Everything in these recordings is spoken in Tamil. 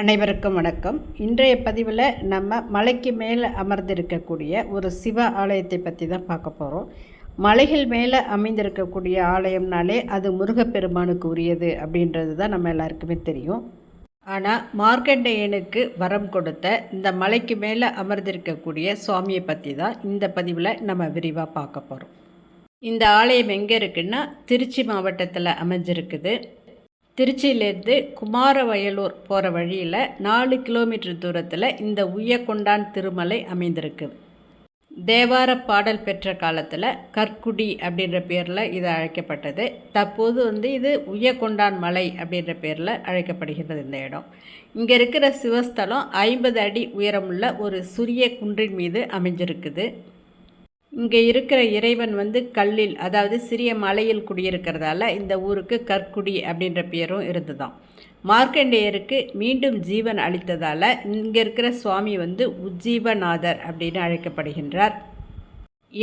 அனைவருக்கும் வணக்கம். இன்றைய பதிவில் நம்ம மலைக்கு மேலே அமர்ந்திருக்கக்கூடிய ஒரு சிவ ஆலயத்தை பற்றி தான் பார்க்க போகிறோம் மலைகள் மேலே அமைந்திருக்கக்கூடிய ஆலயம்னாலே அது முருகப்பெருமானுக்கு உரியது அப்படின்றது தான் நம்ம எல்லாருக்குமே தெரியும். ஆனால் மார்க்கண்டேயனுக்கு வரம் கொடுத்த இந்த மலைக்கு மேலே அமர்ந்திருக்கக்கூடிய சுவாமியை பற்றி தான் இந்த பதிவில் நம்ம விரிவாக பார்க்க போகிறோம் இந்த ஆலயம் எங்கே இருக்குன்னா திருச்சி மாவட்டத்தில் அமைஞ்சிருக்குது. திருச்சியிலேருந்து குமாரவயலூர் போகிற வழியில் நாலு கிலோமீட்டர் தூரத்தில் இந்த உய்யக்கொண்டான் திருமலை அமைந்திருக்கு. தேவார பாடல் பெற்ற காலத்தில் கற்குடி அப்படின்ற பேரில் இது அழைக்கப்பட்டது. தற்போது வந்து இது உய்யக்கொண்டான் மலை அப்படின்ற பேரில் அழைக்கப்படுகிறது இந்த இடம். இங்கே இருக்கிற சிவஸ்தலம் ஐம்பது அடி உயரமுள்ள ஒரு சிறிய குன்றின் மீது அமைஞ்சிருக்குது. இங்கே இருக்கிற இறைவன் வந்து கல்லில் அதாவது சிறிய மலையில் குடியிருக்கிறதால இந்த ஊருக்கு கற்குடி அப்படின்ற பேரும் இருந்துதான். மார்க்கண்டேயருக்கு மீண்டும் ஜீவன் அளித்ததால் இங்கே இருக்கிற சுவாமி வந்து உஜ்ஜீவநாதர் அப்படின்னு அழைக்கப்படுகின்றார்.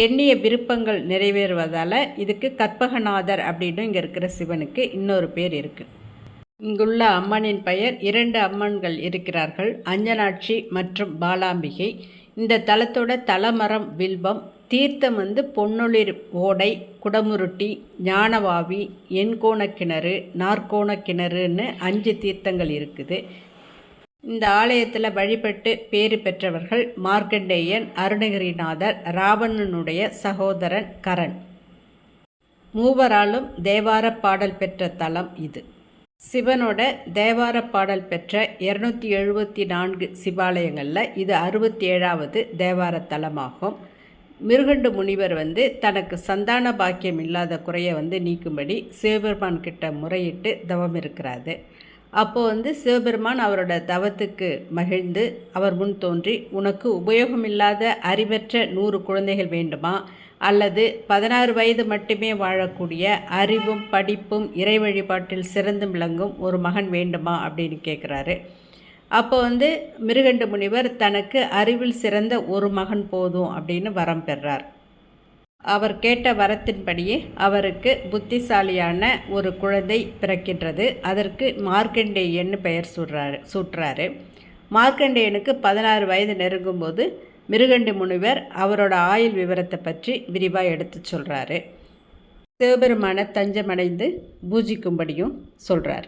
எண்ணிய விருப்பங்கள் நிறைவேறுவதால் இதுக்கு கற்பகநாதர் அப்படின்னு இங்கே இருக்கிற சிவனுக்கு இன்னொரு பேர் இருக்குது இங்குள்ள அம்மனின் பெயர் இரண்டு அம்மன்கள் இருக்கிறார்கள் அஞ்சனாட்சி மற்றும் பாலாம்பிகை. இந்த தலத்தோட தலமரம் வில்வம் தீர்த்தம் வந்து பொன்னொளிர் ஓடை குடமுருட்டி ஞானவாவி எண்கோண கிணறு நாற்கோண கிணறுன்னு அஞ்சு தீர்த்தங்கள் இருக்குது. இந்த ஆலயத்தில் வழிபட்டு பேறு பெற்றவர்கள் மார்க்கண்டேயன் அருணகிரிநாதர் ராவணனுடைய சகோதரன் கரண். மூவராலும் தேவார பாடல் பெற்ற தலம் இது. சிவனோட தேவார பாடல் பெற்ற இரநூத்தி எழுபத்தி நான்கு சிவாலயங்களில் இது அறுபத்தி ஏழாவது தேவார தலமாகும். மிருகண்டு முனிவர் வந்து தனக்கு சந்தான பாக்கியம் இல்லாத குறையை வந்து நீக்கும்படி சிவபெருமான் கிட்ட முறையிட்டு தவம் இருக்கிறாரு. அப்போது வந்து சிவபெருமான் அவரோட தவத்துக்கு மகிழ்ந்து அவர் முன் தோன்றி உனக்கு உபயோகமில்லாத அறிவற்ற நூறு குழந்தைகள் வேண்டுமா? அல்லது பதினாறு வயது மட்டுமே வாழக்கூடிய அறிவும் படிப்பும் இறை வழிபாட்டில் சிறந்து விளங்கும் ஒரு மகன் வேண்டுமா? அப்படின்னு கேட்குறாரு அப்போ வந்து மிருகண்ட முனிவர் தனக்கு அறிவில் சிறந்த ஒரு மகன் போதும் அப்படின்னு வரம் பெறார். அவர் கேட்ட வரத்தின்படியே அவருக்கு புத்திசாலியான ஒரு குழந்தை பிறக்கின்றது. அதற்கு மார்க்கண்டேயன்னு பெயர் சூடுறாரு சூட்டுறாரு மார்க்கண்டேயனுக்கு பதினாறு வயது நெருங்கும்போது மிருகண்டி முனிவர் அவரோட ஆயுள் விவரத்தை பற்றி விரிவாக எடுத்து சொல்கிறாரு சிவபெருமான தஞ்சமடைந்து பூஜிக்கும்படியும் சொல்கிறார்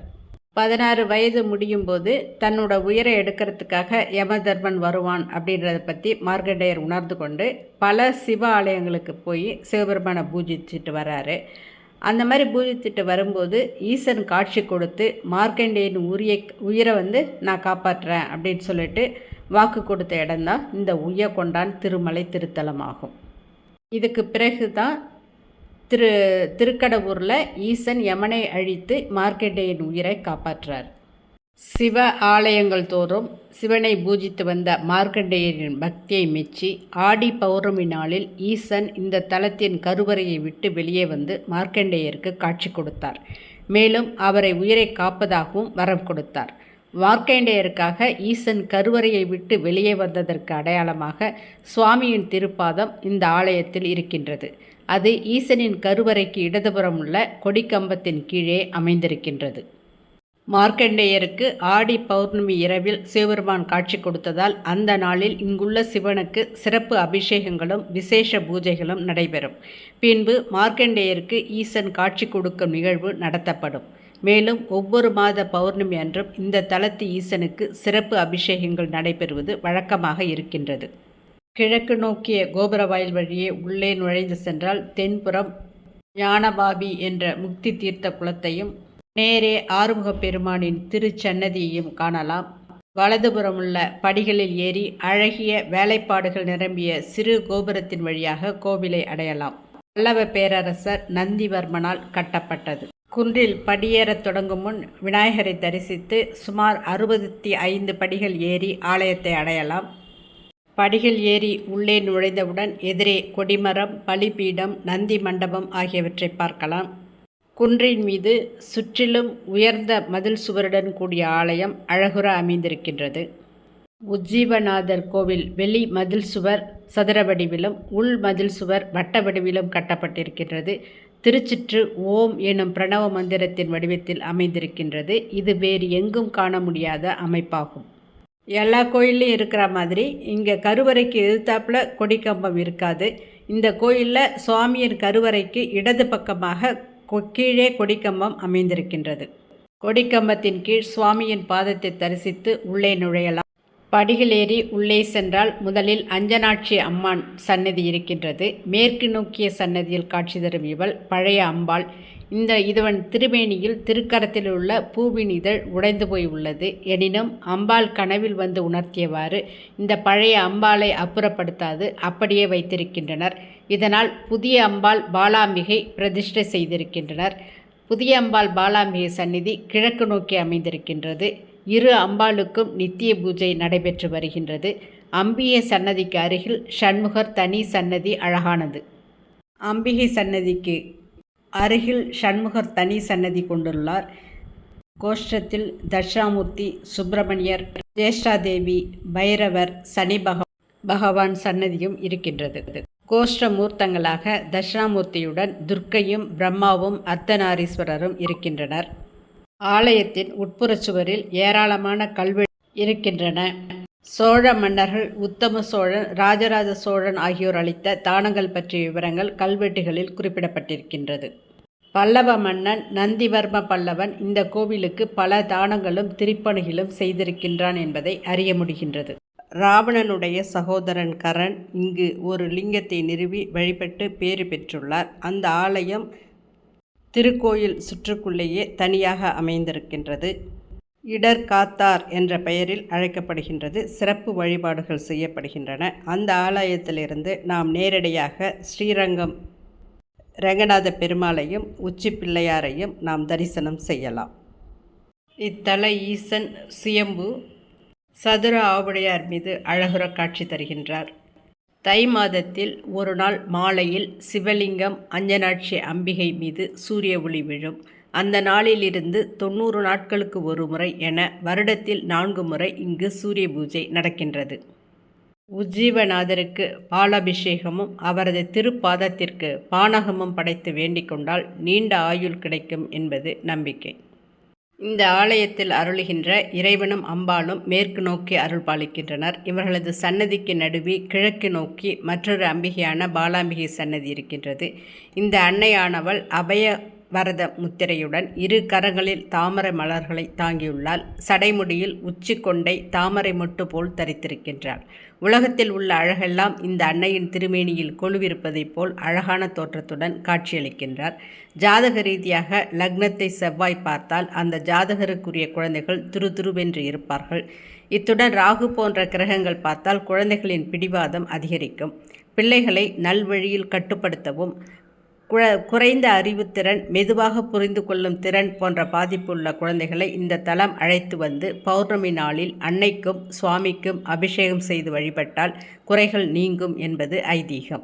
பதினாறு வயது முடியும் போது தன்னோட உயிரை எடுக்கிறதுக்காக யமதர்மன் வருவான் அப்படின்றத பற்றி மார்க்கண்டேயர் உணர்ந்து கொண்டு பல சிவ ஆலயங்களுக்கு போய் சிவபெருமானை பூஜிச்சுட்டு வராரு. அந்த மாதிரி பூஜிச்சுட்டு வரும்போது ஈசன் காட்சி கொடுத்து மார்க்கண்டேயன் உரிய உயிரை வந்து நான் காப்பாற்றுறேன் அப்படின்னு சொல்லிட்டு வாக்கு கொடுத்த இடம்தான் இந்த உய்ய கொண்டான் திருமலை திருத்தலமாகும். இதுக்கு பிறகு தான் திரு திருக்கடவூரில் ஈசன் யமனை அழித்து மார்க்கண்டேயன் உயிரை காப்பாற்றார். சிவ ஆலயங்கள் தோறும் சிவனை பூஜித்து வந்த மார்க்கண்டேயரின் பக்தியை மெச்சி ஆடி பௌர்ணமி நாளில் ஈசன் இந்த தலத்தின் கருவறையை விட்டு வெளியே வந்து மார்க்கண்டேயருக்கு காட்சி கொடுத்தார். மேலும் அவரை உயிரை காப்பதாகவும் வரம் கொடுத்தார். மார்க்கண்டேயருக்காக ஈசன் கருவறையை விட்டு வெளியே வந்ததற்கு அடையாளமாக சுவாமியின் திருப்பாதம் இந்த ஆலயத்தில் இருக்கின்றது. அது ஈசனின் கருவறைக்கு இடதுபுறம் உள்ள கொடிக்கம்பத்தின் கீழே அமைந்திருக்கின்றது. மார்க்கண்டேயருக்கு ஆடி பௌர்ணமி இரவில் சிவபெருமான் காட்சி கொடுத்ததால் அந்த நாளில் இங்குள்ள சிவனுக்கு சிறப்பு அபிஷேகங்களும் விசேஷ பூஜைகளும் நடைபெறும். பின்பு மார்க்கண்டேயருக்கு ஈசன் காட்சி கொடுக்கும் நிகழ்வு நடத்தப்படும். மேலும் ஒவ்வொரு மாத பௌர்ணமி அன்றும் இந்த தலத்து ஈசனுக்கு சிறப்பு அபிஷேகங்கள் நடைபெறுவது வழக்கமாக இருக்கின்றது. கிழக்கு நோக்கிய கோபுர வாயில் வழியே உள்ளே நுழைந்து சென்றால் தென்புறம் ஞானபாபி என்ற முக்தி தீர்த்த குளத்தையும் நேரே ஆறுமுகப் பெருமானின் திருச்சன்னதியையும் காணலாம். வலதுபுறமுள்ள படிகளில் ஏறி அழகிய வேலைப்பாடுகள் நிரம்பிய சிறு கோபுரத்தின் வழியாக கோவிலை அடையலாம். பல்லவ பேரரசர் நந்திவர்மனால் கட்டப்பட்டது. குன்றில் படியேறத் தொடங்கும் முன் விநாயகரை தரிசித்து சுமார் அறுபத்தி ஐந்து படிகள் ஏறி ஆலயத்தை அடையலாம். படிகள் ஏறி உள்ளே நுழைந்தவுடன் எதிரே கொடிமரம் பலிபீடம் நந்தி மண்டபம் ஆகியவற்றை பார்க்கலாம். குன்றின் மீது சுற்றிலும் உயர்ந்த மதில் சுவருடன் கூடிய ஆலயம் அழகுற அமைந்திருக்கின்றது. உஜ்ஜீவநாதர் கோவில் வெளி மதில் சுவர் சதுர வடிவிலும் உள் மதில் சுவர் வட்ட வடிவிலும் கட்டப்பட்டிருக்கின்றது. திருச்சிற்று ஓம் எனும் பிரணவ மந்திரத்தின் வடிவத்தில் அமைந்திருக்கின்றது. இது வேறு எங்கும் காண முடியாத அமைப்பாகும். எல்லா கோயில்லையும் இருக்கிற மாதிரி இங்கே கருவறைக்கு எதிர்த்தாப்புல கொடிக்கம்பம் இருக்காது. இந்த கோயிலில் சுவாமியின் கருவறைக்கு இடது பக்கமாக கொ- கீழே கொடிக்கம்பம் அமைந்திருக்கின்றது. கொடிக்கம்பத்தின் கீழ் சுவாமியின் பாதத்தை தரிசித்து உள்ளே நுழையலாம். படிகளேறி உள்ளே சென்றால் முதலில் அஞ்சனாட்சி அம்மான் சன்னதி இருக்கின்றது. மேற்கு நோக்கிய சன்னதியில் காட்சி தரும் இவள் பழைய அம்பாள். இந்த இதுவன் திருமேனியில் திருக்கரத்தில் உள்ள பூவின் இதழ் உடைந்து போய் உள்ளது எனினும் அம்பாள் கனவில் வந்து உணர்த்தியவாறு இந்த பழைய அம்பாளை அப்புறப்படுத்தாது அப்படியே வைத்திருக்கின்றனர். இதனால் புதிய அம்பாள் பாலாம்பிகை பிரதிஷ்டை செய்திருக்கின்றனர். புதிய அம்பாள் பாலாம்பிகை சந்நிதி கிழக்கு நோக்கி அமைந்திருக்கின்றது. இரு அம்பாளுக்கும் நித்திய பூஜை நடைபெற்று வருகின்றது. அம்பிகை சன்னதிக்கு அருகில் ஷண்முகர் தனி சன்னதி அழகானது. அம்பிகை சன்னதிக்கு அருகில் சண்முகர் தனி சன்னதி கொண்டுள்ளார். கோஷ்டத்தில் தட்சாமூர்த்தி சுப்பிரமணியர் ஜேஷ்டாதேவி பைரவர் சனி பக பகவான் சன்னதியும் இருக்கின்றது. கோஷ்ட மூர்த்தங்களாக தட்சிணாமூர்த்தியுடன் துர்க்கையும் பிரம்மாவும் அர்த்தநாரீஸ்வரரும் இருக்கின்றனர். ஆலயத்தின் உட்புறச் சுவரில் ஏராளமான கல்வெ இருக்கின்றன. சோழ மன்னர்கள் உத்தம சோழன் ராஜராஜ சோழன் ஆகியோர் அளித்த தானங்கள் பற்றிய விவரங்கள் கல்வெட்டுகளில் குறிப்பிடப்பட்டிருக்கின்றது. பல்லவ மன்னன் நந்திவர்ம பல்லவன் இந்த கோவிலுக்கு பல தானங்களும் திருப்பணிகளும் செய்திருக்கின்றான் என்பதை அறிய முடிகின்றது. ராவணனுடைய சகோதரன் கரண் இங்கு ஒரு லிங்கத்தை நிறுவி வழிபட்டு பேறு பெற்றுள்ளார். அந்த ஆலயம் திருக்கோயில் சுற்றுக்குள்ளேயே தனியாக அமைந்திருக்கின்றது. இடர் காத்தார் என்ற பெயரில் அழைக்கப்படுகின்றது. சிறப்பு வழிபாடுகள் செய்யப்படுகின்றன. அந்த ஆலயத்திலிருந்து நாம் நேரடியாக ஸ்ரீரங்கம் ரங்கநாத பெருமாளையும் உச்சி பிள்ளையாரையும் நாம் தரிசனம் செய்யலாம். இத்தல ஈசன் சுயம்பு சதுர ஆவுடையார் மீது அழகுற காட்சி தருகின்றார். தை மாதத்தில் ஒரு நாள் மாலையில் சிவலிங்கம் அஞ்சனாட்சி அம்பிகை மீது சூரிய ஒளி விழும். அந்த நாளிலிருந்து தொண்ணூறு நாட்களுக்கு ஒரு முறை என வருடத்தில் நான்கு முறை இங்கு சூரிய பூஜை நடக்கின்றது. உஜ்ஜீவநாதருக்கு பாலாபிஷேகமும் அவரது திருப்பாதத்திற்கு பானகமும் படைத்து வேண்டிக் கொண்டால் நீண்ட ஆயுள் கிடைக்கும் என்பது நம்பிக்கை. இந்த ஆலயத்தில் அருளுகின்ற இறைவனும் அம்பாளும் மேற்கு நோக்கி அருள் பாலிக்கின்றனர். இவர்களது சன்னதிக்கு நடுவே கிழக்கு நோக்கி மற்றொரு அம்பிகையான பாலாம்பிகை சன்னதி இருக்கின்றது. இந்த அன்னையானவள் அபய வரத முத்திரையுடன் இரு கரங்களில் தாமரை மலர்களை தாங்கியுள்ளால் சடைமுடியில் உச்சி கொண்டை தாமரை மொட்டு போல் தரித்திருக்கின்றாள் உலகத்தில் உள்ள அழகெல்லாம் இந்த அன்னையின் திருமேனியில் கொலுவிருப்பதைப் போல் அழகான தோற்றத்துடன் காட்சியளிக்கின்றார். ஜாதக ரீதியாக லக்னத்தை செவ்வாய் பார்த்தால் அந்த ஜாதகருக்குரிய குழந்தைகள் துருதுருவென்று இருப்பார்கள். இத்துடன் ராகு போன்ற கிரகங்கள் பார்த்தால் குழந்தைகளின் பிடிவாதம் அதிகரிக்கும். பிள்ளைகளை நல்வழியில் கட்டுப்படுத்தவும் குழ குறைந்த அறிவுத்திறன் மெதுவாக புரிந்து கொள்ளும் திறன் போன்ற பாதிப்புள்ள குழந்தைகளை இந்த தலம் அழைத்து வந்து பௌர்ணமி நாளில் அன்னைக்கும் சுவாமிக்கும் அபிஷேகம் செய்து வழிபட்டால் குறைகள் நீங்கும் என்பது ஐதீகம்.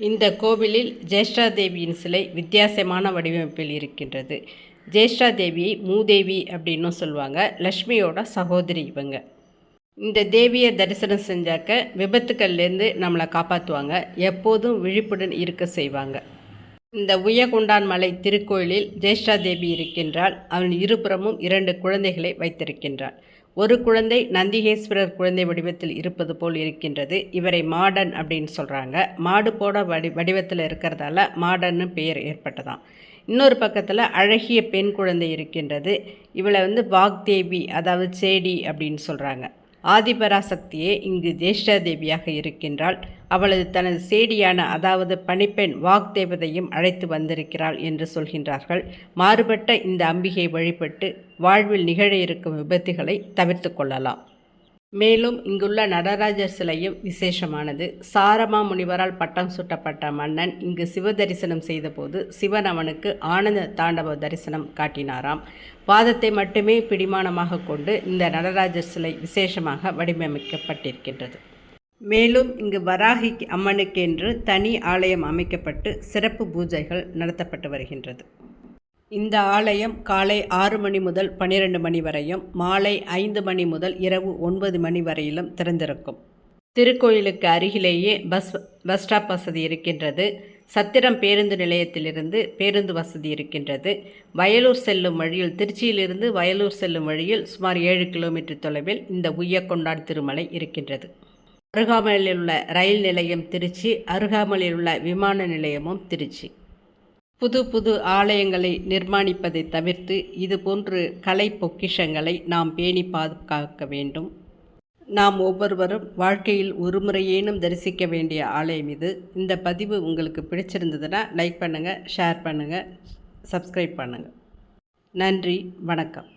இந்த கோவிலில் ஜேஷ்டாதேவியின் சிலை வித்தியாசமான வடிவமைப்பில் இருக்கின்றது. ஜேஷ்டாதேவியை மூதேவி அப்படின்னும் சொல்லுவாங்க. லக்ஷ்மியோட சகோதரி இவங்க. இந்த தேவியை தரிசனம் செஞ்சாக்க விபத்துக்கள்லேருந்து நம்மளை காப்பாற்றுவாங்க எப்போதும் விழிப்புடன் இருக்க செய்வாங்க. இந்த உயகுண்டான் மலை திருக்கோயிலில் ஜேஷ்டாதேவி இருக்கின்றாள். அவன் இருபுறமும் இரண்டு குழந்தைகளை வைத்திருக்கின்றாள். ஒரு குழந்தை நந்திகேஸ்வரர் குழந்தை வடிவத்தில் இருப்பது போல் இருக்கின்றது. இவரை மாடன் அப்படின்னு சொல்கிறாங்க மாடு போட வடி வடிவத்தில் இருக்கிறதால மாடன்னு பெயர் ஏற்பட்டதாம். இன்னொரு பக்கத்தில் அழகிய பெண் குழந்தை இருக்கின்றது. இவளை வந்து வாக்தேவி அதாவது சேடி அப்படின்னு சொல்கிறாங்க ஆதிபராசக்தியே இங்கு ஜேஷ்டாதேவியாக இருக்கின்றாள். அவளது தனது சேடியான அதாவது பணிப்பெண் வாக்தேவதையும் அழைத்து வந்திருக்கிறாள் என்று சொல்கின்றார்கள். மாறுபட்ட இந்த அம்பிகை வழிபட்டு வாழ்வில் நிகழ இருக்கும் விபத்துகளை தவிர்த்து கொள்ளலாம். மேலும் இங்குள்ள நடராஜர் சிலையும் விசேஷமானது. சாரமா முனிவரால் பட்டம் சூட்டப்பட்ட மன்னன் இங்கு சிவ தரிசனம் செய்தபோது சிவன் அவனுக்கு ஆனந்த தாண்டவ தரிசனம் காட்டினாராம். பாதத்தை மட்டுமே பிடிமானமாக கொண்டு இந்த நடராஜர் சிலை விசேஷமாக வடிவமைக்கப்பட்டிருக்கின்றது. மேலும் இங்கு வராகி அம்மனுக்கென்று தனி ஆலயம் அமைக்கப்பட்டு சிறப்பு பூஜைகள் நடத்தப்பட்டு வருகின்றது. இந்த ஆலயம் காலை ஆறு மணி முதல் பன்னிரண்டு மணி வரையும் மாலை ஐந்து மணி முதல் இரவு ஒன்பது மணி வரையிலும் திறந்திருக்கும். திருக்கோயிலுக்கு அருகிலேயே பஸ் பஸ் ஸ்டாப் வசதி இருக்கின்றது. சத்திரம் பேருந்து நிலையத்திலிருந்து பேருந்து வசதி இருக்கின்றது. வயலூர் செல்லும் வழியில் திருச்சியிலிருந்து வயலூர் செல்லும் வழியில் சுமார் ஏழு கிலோமீட்டர் தொலைவில் இந்த உய்ய கொண்டாடு திருமலை இருக்கின்றது. அருகாமையில் உள்ள ரயில் நிலையம் திருச்சி அருகாமையில் உள்ள விமான நிலையமும் திருச்சி. புது புது ஆலயங்களை நிர்மாணிப்பதை தவிர்த்து இதுபோன்று கலை பொக்கிஷங்களை நாம் பேணி பாதுகாக்க வேண்டும். நாம் ஒவ்வொருவரும் வாழ்க்கையில் ஒரு முறையேனும் தரிசிக்க வேண்டிய ஆலயம் இது. இந்த பதிவு உங்களுக்கு பிடிச்சிருந்ததுன்னா லைக் பண்ணுங்கள் ஷேர் பண்ணுங்கள் சப்ஸ்கிரைப் பண்ணுங்கள் நன்றி வணக்கம்.